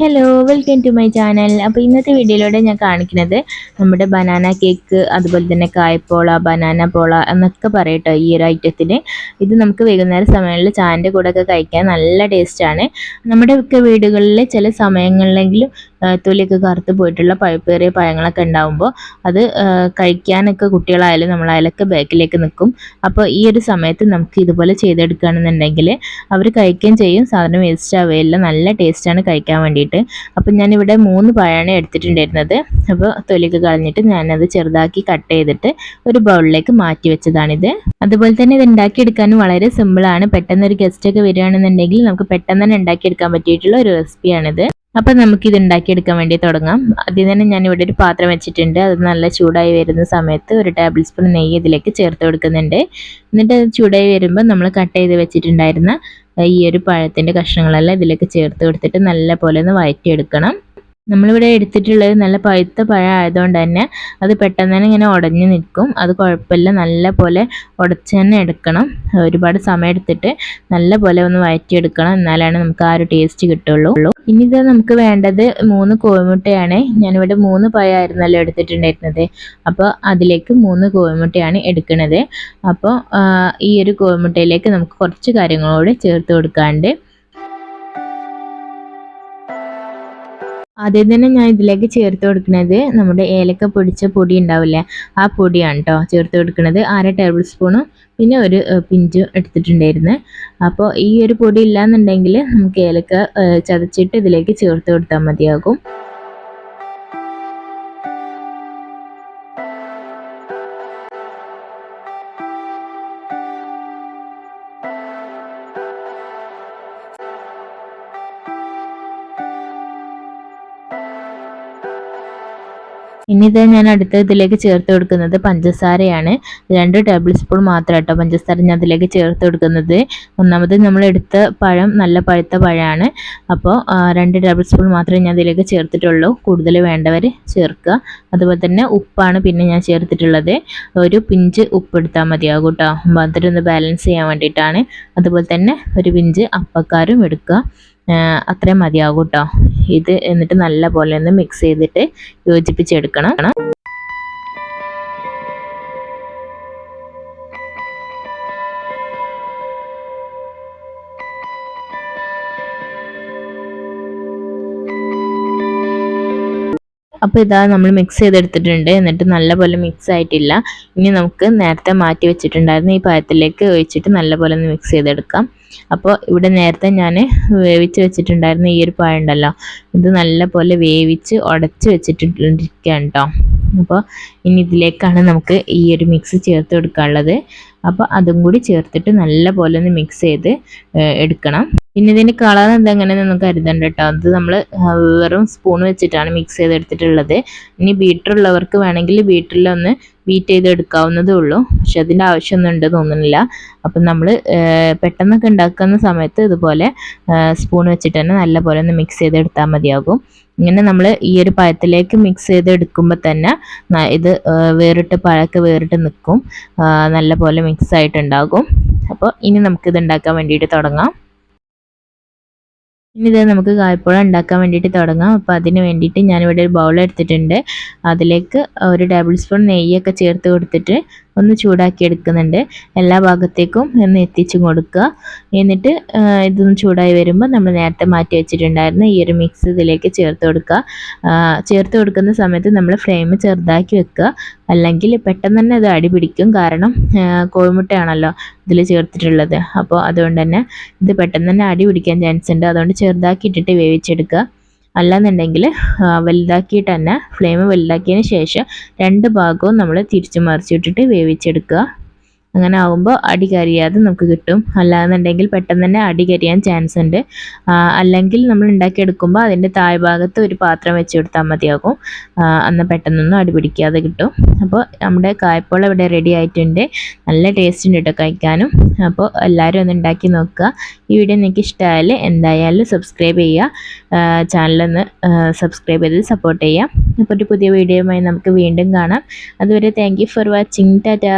Hello welcome to my channel അപ്പോൾ ഇന്നത്തെ വീഡിയോയിലൂടെ ഞാൻ കാണിക്കുന്നത് നമ്മുടെ ബനാന കേക്ക് അതുപോലെ തന്നെ കായ്പോള ബനാന പോള എന്നൊക്കെ പറയട്ടോ ഈ ഒരു ഐറ്റത്തിന് ഇത് നമുക്ക് വൈകുന്നേരം സമയങ്ങളിൽ ചായന്റെ കൂടെ ഒക്കെ കഴിക്കാൻ നല്ല ടേസ്റ്റാണ് നമ്മുടെ ഒക്കെ വീടുകളിൽ ചില സമയങ്ങളിലെങ്കിലും തൊലിയൊക്കെ കറുത്ത് പോയിട്ടുള്ള പഴുപ്പേറിയ പഴങ്ങളൊക്കെ ഉണ്ടാകുമ്പോൾ അത് കഴിക്കാനൊക്കെ കുട്ടികളായാലും നമ്മളായാലൊക്കെ ബാക്കിലേക്ക് നിൽക്കും അപ്പോൾ ഈ ഒരു സമയത്ത് നമുക്ക് ഇതുപോലെ ചെയ്തെടുക്കുകയാണെന്നുണ്ടെങ്കിൽ അവർ കഴിക്കുകയും ചെയ്യും. സാധനം വേസ്റ്റ് ആവുകയില്ല നല്ല ടേസ്റ്റാണ് കഴിക്കാൻ വേണ്ടിയിട്ട്. അപ്പം ഞാനിവിടെ മൂന്ന് പഴമാണ് എടുത്തിട്ടുണ്ടായിരുന്നത്. അപ്പോൾ തൊലിയൊക്കെ കളഞ്ഞിട്ട് ഞാനത് ചെറുതാക്കി കട്ട് ചെയ്തിട്ട് ഒരു ബൗളിലേക്ക് മാറ്റി വെച്ചതാണിത്. അതുപോലെ തന്നെ ഇത് ഉണ്ടാക്കിയെടുക്കാനും വളരെ സിമ്പിളാണ്. പെട്ടെന്ന് ഒരു ഗസ്റ്റ് ഒക്കെ വരികയാണെന്നുണ്ടെങ്കിൽ നമുക്ക് പെട്ടെന്ന് തന്നെ ഉണ്ടാക്കിയെടുക്കാൻ പറ്റിയിട്ടുള്ള ഒരു റെസിപ്പിയാണിത്. അപ്പം നമുക്ക് ഇത് ഉണ്ടാക്കിയെടുക്കാൻ വേണ്ടി തുടങ്ങാം. ആദ്യം തന്നെ ഞാൻ ഇവിടെ ഒരു പാത്രം വെച്ചിട്ടുണ്ട്. അത് നല്ല ചൂടായി വരുന്ന സമയത്ത് ഒരു ടേബിൾ സ്പൂൺ നെയ്യ് ഇതിലേക്ക് ചേർത്ത് കൊടുക്കുന്നുണ്ട്. എന്നിട്ട് അത് ചൂടായി വരുമ്പോൾ നമ്മൾ കട്ട് ചെയ്ത് വെച്ചിട്ടുണ്ടായിരുന്ന ഈ ഒരു പഴത്തിന്റെ കഷ്ണങ്ങളെല്ലാം ഇതിലേക്ക് ചേർത്ത് കൊടുത്തിട്ട് നല്ല പോലെ ഒന്ന് വഴറ്റിയെടുക്കണം. നമ്മളിവിടെ എടുത്തിട്ടുള്ളത് നല്ല പഴുത്ത പഴം ആയതുകൊണ്ട് തന്നെ അത് പെട്ടെന്ന് തന്നെ ഇങ്ങനെ ഉടഞ്ഞു നിൽക്കും. അത് കുഴപ്പമില്ല. നല്ല പോലെ ഉടച്ച് തന്നെ എടുക്കണം. ഒരുപാട് സമയം എടുത്തിട്ട് നല്ല പോലെ ഒന്ന് വഴറ്റിയെടുക്കണം. എന്നാലാണ് നമുക്ക് ആ ഒരു ടേസ്റ്റ് കിട്ടുള്ളൂ. ഇനി ഇത് നമുക്ക് വേണ്ടത് മൂന്ന് കോഴിമുട്ടയാണ്. ഞാനിവിടെ മൂന്ന് പഴമായിരുന്നല്ലോ എടുത്തിട്ടുണ്ടായിരുന്നത്. അപ്പോൾ അതിലേക്ക് മൂന്ന് കോഴിമുട്ടയാണ് എടുക്കുന്നത്. അപ്പോൾ ഈ ഒരു കോഴിമുട്ടയിലേക്ക് നമുക്ക് കുറച്ച് കാര്യങ്ങളോട് ചേർത്ത് കൊടുക്കാണ്ട് ആദ്യം തന്നെ ഞാൻ ഇതിലേക്ക് ചേർത്ത് കൊടുക്കുന്നത് നമ്മുടെ ഏലക്ക പൊടിച്ച പൊടി ഉണ്ടാവില്ലേ? ആ പൊടിയാണ് കേട്ടോ ചേർത്ത് കൊടുക്കുന്നത്. അര ടേബിൾ സ്പൂണും പിന്നെ ഒരു പിഞ്ചും എടുത്തിട്ടുണ്ടായിരുന്നു. അപ്പോൾ ഈ ഒരു പൊടി ഇല്ലാന്നുണ്ടെങ്കിൽ നമുക്ക് ഏലക്ക ചതച്ചിട്ട് ഇതിലേക്ക് ചേർത്ത് കൊടുത്താൽ മതിയാകും. ഇനി ഇത് ഞാൻ അടുത്ത ഇതിലേക്ക് ചേർത്ത് കൊടുക്കുന്നത് പഞ്ചസാരയാണ്. രണ്ട് ടേബിൾ സ്പൂൺ മാത്രം കേട്ടോ പഞ്ചസാര ഞാൻ അതിലേക്ക് ചേർത്ത് കൊടുക്കുന്നത്. ഒന്നാമത് നമ്മൾ എടുത്ത പഴം നല്ല പഴുത്ത പഴമാണ് അപ്പോൾ രണ്ട് ടേബിൾ സ്പൂൺ മാത്രമേ ഞാൻ അതിലേക്ക് ചേർത്തിട്ടുള്ളൂ. കൂടുതൽ വേണ്ടവർ ചേർക്കുക. അതുപോലെ തന്നെ ഉപ്പാണ് പിന്നെ ഞാൻ ചേർത്തിട്ടുള്ളത്. ഒരു പിഞ്ച് ഉപ്പ് എടുത്താൽ മതിയാകും കേട്ടോ. മധുരം ഒന്ന് ബാലൻസ് ചെയ്യാൻ വേണ്ടിയിട്ടാണ്. അതുപോലെ തന്നെ ഒരു പിഞ്ച് അപ്പക്കാരും എടുക്കുക. അത്രയും മതിയാകും കേട്ടോ ഇത് എന്നിട്ട് നല്ല പോലെ ഒന്ന് മിക്സ് ചെയ്തിട്ട് യോജിപ്പിച്ചെടുക്കണം. അപ്പോൾ ഇതാ നമ്മൾ മിക്സ് ചെയ്തെടുത്തിട്ടുണ്ട്. എന്നിട്ട് നല്ലപോലെ മിക്സ് ആയിട്ടില്ല. ഇനി നമുക്ക് നേരത്തെ മാറ്റി വെച്ചിട്ടുണ്ടായിരുന്നു ഈ പായത്തിലേക്ക് ഒഴിച്ചിട്ട് നല്ലപോലെ ഒന്ന് മിക്സ് ചെയ്തെടുക്കാം. അപ്പോൾ ഇവിടെ നേരത്തെ ഞാൻ വേവിച്ച് വെച്ചിട്ടുണ്ടായിരുന്ന ഈ ഒരു പഴം ഉണ്ടല്ലോ ഇത് നല്ലപോലെ വേവിച്ച് ഉടച്ച് വെച്ചിട്ടിരിക്കുകയാണ് കേട്ടോ അപ്പോൾ ഇനി ഇതിലേക്കാണ് നമുക്ക് ഈ ഒരു മിക്സ് ചേർത്ത് കൊടുക്കാനുള്ളത്. അപ്പോൾ അതും കൂടി ചേർത്തിട്ട് നല്ല പോലെ ഒന്ന് മിക്സ് ചെയ്ത് എടുക്കണം. പിന്നെ ഇതിന് കളർ എന്തെങ്ങനെയെന്ന് കരുതണ്ട കേട്ടോ അത് നമ്മൾ വെറും സ്പൂൺ വെച്ചിട്ടാണ് മിക്സ് ചെയ്തെടുത്തിട്ടുള്ളത്. ഇനി ബീറ്റർ ഉള്ളവർക്ക് വേണമെങ്കിൽ ബീറ്ററിലൊന്ന് ബീറ്റ് ചെയ്ത് എടുക്കാവുന്നതേ ഉള്ളൂ. പക്ഷെ അതിന്റെ ആവശ്യമൊന്നും ഉണ്ട് തോന്നുന്നില്ല. അപ്പം നമ്മൾ പെട്ടെന്നൊക്കെ ഉണ്ടാക്കുന്ന സമയത്ത് ഇതുപോലെ സ്പൂൺ വെച്ചിട്ട് തന്നെ നല്ല പോലെ ഒന്ന് മിക്സ് ചെയ്തെടുത്താൽ മതിയാകും. ഇങ്ങനെ നമ്മൾ ഈ ഒരു പഴത്തിലേക്ക് മിക്സ് ചെയ്തെടുക്കുമ്പോൾ തന്നെ ഇത് വേറിട്ട് പഴമൊക്കെ വേറിട്ട് നിൽക്കും. നല്ല പോലെ മിക്സ് ആയിട്ടുണ്ടാകും. അപ്പോൾ ഇനി നമുക്കിത് ഉണ്ടാക്കാൻ വേണ്ടിയിട്ട് തുടങ്ങാം. ഇനി ഇത് നമുക്ക് കായ്പോഴ ഉണ്ടാക്കാൻ വേണ്ടിയിട്ട് തുടങ്ങാം. അപ്പോൾ അതിന് വേണ്ടിയിട്ട് ഞാനിവിടെ ഒരു ബൗൾ എടുത്തിട്ടുണ്ട്. അതിലേക്ക് ഒരു ടേബിൾ സ്പൂൺ നെയ്യൊക്കെ ചേർത്ത് കൊടുത്തിട്ട് ഒന്ന് ചൂടാക്കി എടുക്കുന്നുണ്ട്. എല്ലാ ഭാഗത്തേക്കും ഒന്ന് എത്തിച്ചു കൊടുക്കുക. എന്നിട്ട് ഇതൊന്ന് ചൂടായി വരുമ്പോൾ നമ്മൾ നേരത്തെ മാറ്റി വെച്ചിട്ടുണ്ടായിരുന്ന ഈ ഒരു മിക്സ് ഇതിലേക്ക് ചേർത്ത് കൊടുക്കുക. ചേർത്ത് കൊടുക്കുന്ന സമയത്ത് നമ്മൾ ഫ്ലെയിം ചെറുതാക്കി വെക്കുക. അല്ലെങ്കിൽ പെട്ടെന്ന് തന്നെ അത് അടിപിടിക്കും കാരണം കോഴിമുട്ടയാണല്ലോ ഇതിൽ ചേർത്തിട്ടുള്ളത്. അപ്പോൾ അതുകൊണ്ട് തന്നെ ഇത് പെട്ടെന്ന് തന്നെ അടിപിടിക്കാൻ ചാൻസ് ഉണ്ട്. അതുകൊണ്ട് ചെറുതാക്കി ഇട്ടിട്ട് വേവിച്ചെടുക്കുക. അല്ലാന്നുണ്ടെങ്കിൽ വലുതാക്കിയിട്ട് തന്നെ ഫ്ലെയിം വലുതാക്കിയതിന് ശേഷം രണ്ട് ഭാഗവും നമ്മൾ തിരിച്ചു മറിച്ചിട്ടിട്ട് വേവിച്ചെടുക്കുക. അങ്ങനെ ആകുമ്പോൾ അടി കരിയാതെ നമുക്ക് കിട്ടും. അല്ലാന്നുണ്ടെങ്കിൽ പെട്ടെന്ന് തന്നെ അടി കരിയാൻ ചാൻസ് ഉണ്ട്. അല്ലെങ്കിൽ നമ്മൾ ഉണ്ടാക്കിയെടുക്കുമ്പോൾ അതിന്റെ താഴ്ഭാഗത്ത് ഒരു പാത്രം വെച്ച് കൊടുത്താൽ മതിയാകും. അന്ന് പെട്ടെന്നൊന്നും അടി പിടിക്കാതെ കിട്ടും. അപ്പോൾ നമ്മുടെ കായ്പോള ഇവിടെ റെഡി ആയിട്ടുണ്ട്. നല്ല ടേസ്റ്റ് ഉണ്ട് കേട്ടോ കഴിക്കാനും. അപ്പോൾ എല്ലാവരും ഒന്ന് ഉണ്ടാക്കി നോക്കുക. ഈ വീഡിയോ നിങ്ങൾക്ക് ഇഷ്ടമായാൽ എന്തായാലും സബ്സ്ക്രൈബ് ചെയ്യുക. ചാനലൊന്ന് സബ്സ്ക്രൈബ് ചെയ്ത് സപ്പോർട്ട് ചെയ്യുക. അപ്പോൾ ഒരു പുതിയ വീഡിയോയുമായി നമുക്ക് വീണ്ടും കാണാം. അതുവരെ താങ്ക് ഫോർ വാച്ചിങ് ടാറ്റാ.